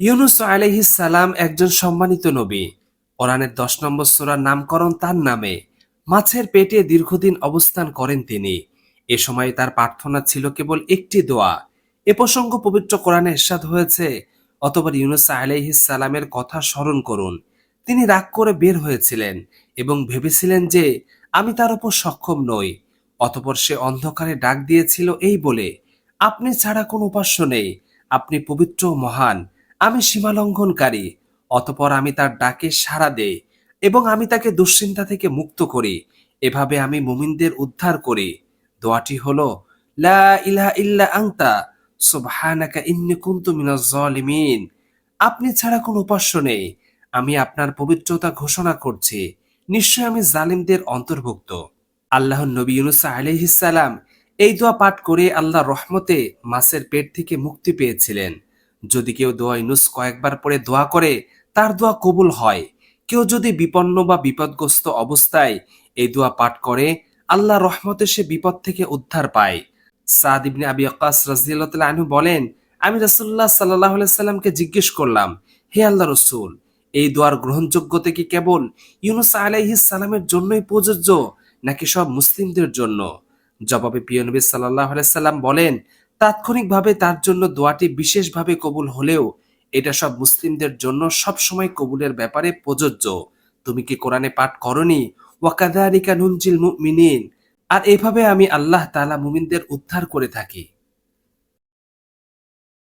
ইউনুস আলাইহিস সালাম একজন সম্মানিত নবী। কোরআনের দশ নম্বর সূরার নামকরণ তার নামে। মাছের পেটে দীর্ঘদিন অবস্থান করেন তিনি। এ সময় তার প্রার্থনা ছিল কেবল একটি দোয়া। এ প্রসঙ্গ পবিত্র কোরআনে এরশাদ হয়েছে। অতবার ইউনুস আলাইহিস সালামের কথা স্মরণ করুন। তিনি রাগ করে বের হয়েছিলেন এবং ভেবেছিলেন যে, আমি তার উপর সক্ষম নই। অতপর সে অন্ধকারে ডাক দিয়েছিল এই বলে, আপনি ছাড়া কোনো উপাস্য নেই। আপনি পবিত্র মহান। আমি সীমালঙ্ঘনকারী, অতপর আমি তার ডাকে সাড়া দেই এবং আমি তাকে দুশ্চিন্তা থেকে মুক্ত করি। এভাবে আমি মুমিনদের উদ্ধার করি। দোয়াটি হল, লা ইলাহা ইল্লা আংতা সুবহানাকা ইন্নী কুনতু মিনাজ জালিমিন। আপনি ছাড়া কোনো উপাস্য নেই। আমি আপনার পবিত্রতা ঘোষণা করছি। নিশ্চয় আমি জালিমদের অন্তর্ভুক্ত। আল্লাহ নবী ইউনুস আলাইহিসসালাম এই দোয়া পাঠ করে আল্লাহ রহমতে মাছের পেট থেকে মুক্তি পেয়েছিলেন। যদি কেউ দোয়া ইউনুস কয়েকবার পরে দোয়া করে, তার দোয়া কবুল হয়। কেউ যদি বিপন্ন বা বিপদগ্রস্ত অবস্থায় এই দোয়া পাঠ করে, আল্লাহ রহমতে সে বিপদ থেকে উদ্ধার পায়। সাদ ইবনে আবি আক্কাস রাদিয়াল্লাহু তাআলা আনহু বলেন, আমি রাসূলুল্লাহ সাল্লাল্লাহু আলাইহি সাল্লামকে জিজ্ঞেস করলাম, হে আল্লাহ রসুল, এই দোয়ার গ্রহণযোগ্যতা কি কেবল ইউনুস আলাইহিস সালামের জন্যই প্রযোজ্য, নাকি সব মুসলিমদের জন্য? জবাবে প্রিয় নবী সাল্লাহ সাল্লাম বলেন তাৎক্ষণিকভাবে তার জন্য দোয়াটি বিশেষভাবে কবুল হলেও এটা সব মুসলিমদের জন্য সবসময় কবুলের ব্যাপারে প্রযোজ্য। তুমি কি কোরআনে পাঠ করনি? ওয়াকাদারিকা নুনজিল মুমিনিন। আর এভাবে আমি আল্লাহ তাআলা মুমিনদের উদ্ধার করে থাকি।